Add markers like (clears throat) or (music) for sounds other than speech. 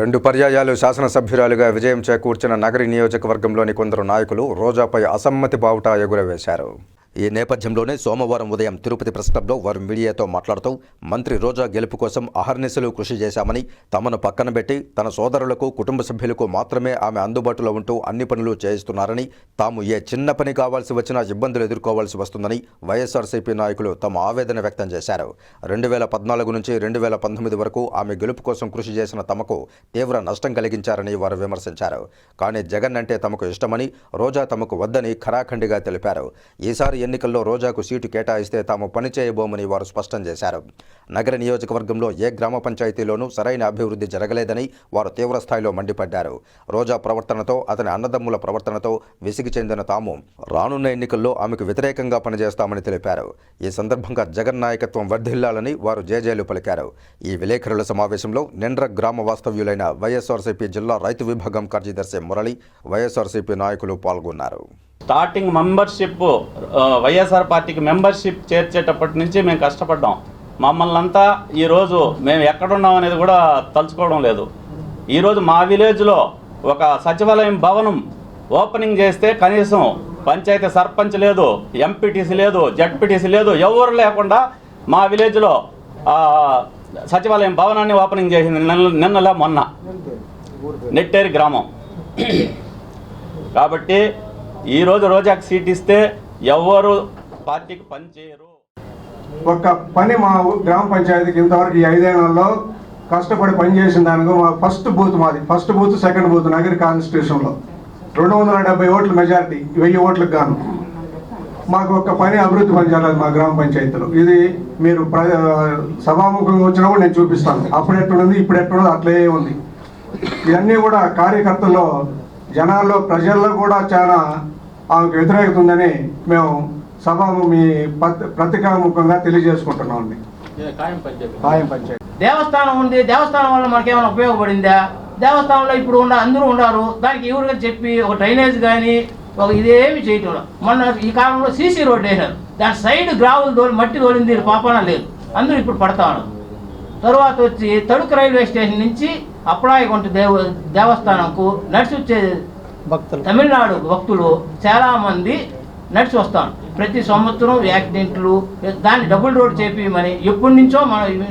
రెండు పర్యాయాలు శాసనసభ్యురాలుగా విజయం చేకూర్చిన నగరి నియోజకవర్గంలోని కొందరు నాయకులు రోజాపై అసమ్మతి బావుట ఎగురవేశారు. ఈ నేపథ్యంలోనే సోమవారం ఉదయం తిరుపతి ప్రెస్ క్లబ్లో వారు మీడియాతో మాట్లాడుతూ మంత్రి రోజా గెలుపు కోసం అహర్నిశలు కృషి చేశామని తమను పక్కన పెట్టి తన సోదరులకు కుటుంబ సభ్యులకు మాత్రమే ఆమె అందుబాటులో ఉంటూ అన్ని పనులు చేయిస్తున్నారని తాము ఏ చిన్న పని కావాల్సి వచ్చినా ఇబ్బందులు ఎదుర్కోవాల్సి వస్తుందని వైఎస్ఆర్సీపీ నాయకులు తమ ఆవేదన వ్యక్తం చేశారు. రెండు వేల పద్నాలుగు నుంచి రెండు వేల పంతొమ్మిది వరకు ఆమె గెలుపు కోసం కృషి చేసిన తమకు తీవ్ర నష్టం కలిగించారని వారు విమర్శించారు. కానీ జగన్ అంటే తమకు ఇష్టమని రోజా తమకు వద్దని ఖరాఖండిగా తెలిపారు. ఈసారి ఎన్నికల్లో రోజాకు సీటు కేటాయిస్తే తాము పని చేయబోమని వారు స్పష్టం చేశారు. నగర నియోజకవర్గంలో ఏ గ్రామ పంచాయతీలోనూ సరైన అభివృద్ధి జరగలేదని వారు తీవ్రస్థాయిలో మండిపడ్డారు. రోజా ప్రవర్తనతో అతని అన్నదమ్ముల ప్రవర్తనతో విసిగి చెందిన తాము రానున్న ఎన్నికల్లో ఆమెకు వ్యతిరేకంగా పనిచేస్తామని తెలిపారు. ఈ సందర్భంగా జగన్ నాయకత్వం వర్ధిల్లాలని వారు జేజేలు పలికారు. ఈ విలేకరుల సమావేశంలో నిండ్ర గ్రామ వాస్తవ్యులైన వైఎస్ఆర్సీపీ జిల్లా రైతు విభాగం కార్యదర్శి మురళి వైఎస్ఆర్సీపీ నాయకులు పాల్గొన్నారు. స్టార్టింగ్ మెంబర్షిప్ వైఎస్ఆర్ పార్టీకి మెంబర్షిప్ చేర్చేటప్పటి నుంచి మేము కష్టపడ్డాం. మమ్మల్ని అంతా ఈరోజు మేము ఎక్కడున్నాం అనేది కూడా తలుచుకోవడం లేదు. ఈరోజు మా విలేజ్లో ఒక సచివాలయం భవనం ఓపెనింగ్ చేస్తే కనీసం పంచాయతీ సర్పంచ్ లేదు ఎంపీటీసీ లేదు జడ్పీటీసీ లేదు ఎవరు లేకుండా మా విలేజ్లో సచివాలయం భవనాన్ని ఓపెనింగ్ చేసింది నిన్న నిన్నలా మొన్న. నెట్టేరి గ్రామం. (clears throat) కాబట్టి ఈరోజు రోజాకి సీట్ ఇస్తే ఎవరు పార్టీకి పనిచేయరు ఒక్క పని మా గ్రామ పంచాయతీకి ఇంతవరకు ఈ ఐదేళ్ళలో కష్టపడి పనిచేసిన దానికి మా ఫస్ట్ బూత్ మాది. First booth second booth Nagari కాన్స్టిట్యూషన్లో. రెండు వందల డెబ్బై ఓట్ల మెజారిటీ వెయ్యి ఓట్లకు గాను. మాకు ఒక పని అభివృద్ధి పనిచేయాలి మా గ్రామ పంచాయతీలో. ఇది మీరు ప్ర సభాముఖంగా వచ్చినప్పుడు నేను చూపిస్తాను. అప్పుడు ఎట్టున్నది ఇప్పుడు ఎట్టున్నది అట్లే ఉంది. ఇవన్నీ కూడా కార్యకర్తల్లో జనాల్లో ప్రజల్లో కూడా చాలా ఆమెకు వ్యతిరేకత ఉందని మేము సభ మీ పత్రికాముఖంగా తెలియజేసుకుంటున్నాం అండి. ఖాయం పంచాయతీ. దేవస్థానం ఉంది దేవస్థానం వల్ల మనకేమైనా ఉపయోగపడిందా? దేవస్థానంలో ఇప్పుడు ఉన్న అందరూ ఉన్నారు దానికి ఎవరుగా చెప్పి ఒక డ్రైనేజ్ కానీ ఒక ఇదేమి చేయటం. మొన్న ఈ కాలంలో సీసీ రోడ్డు వేశారు. దాని సైడ్ గ్రావులు తోలి మట్టి తోలింది పాపన లేదు. అందరూ ఇప్పుడు పడతా ఉన్నారు. తరువాత వచ్చి తణుకు రైల్వే స్టేషన్ నుంచి అప్పలాయకుంట దేవ దేవస్థానంకు నడిచి వచ్చే భక్తులు. తమిళనాడు భక్తులు చాలామంది నడిచి వస్తాను. ప్రతి సంవత్సరం యాక్సిడెంట్లు దాన్ని డబుల్ రోడ్ చేపించమని ఎప్పటి నుంచో మనం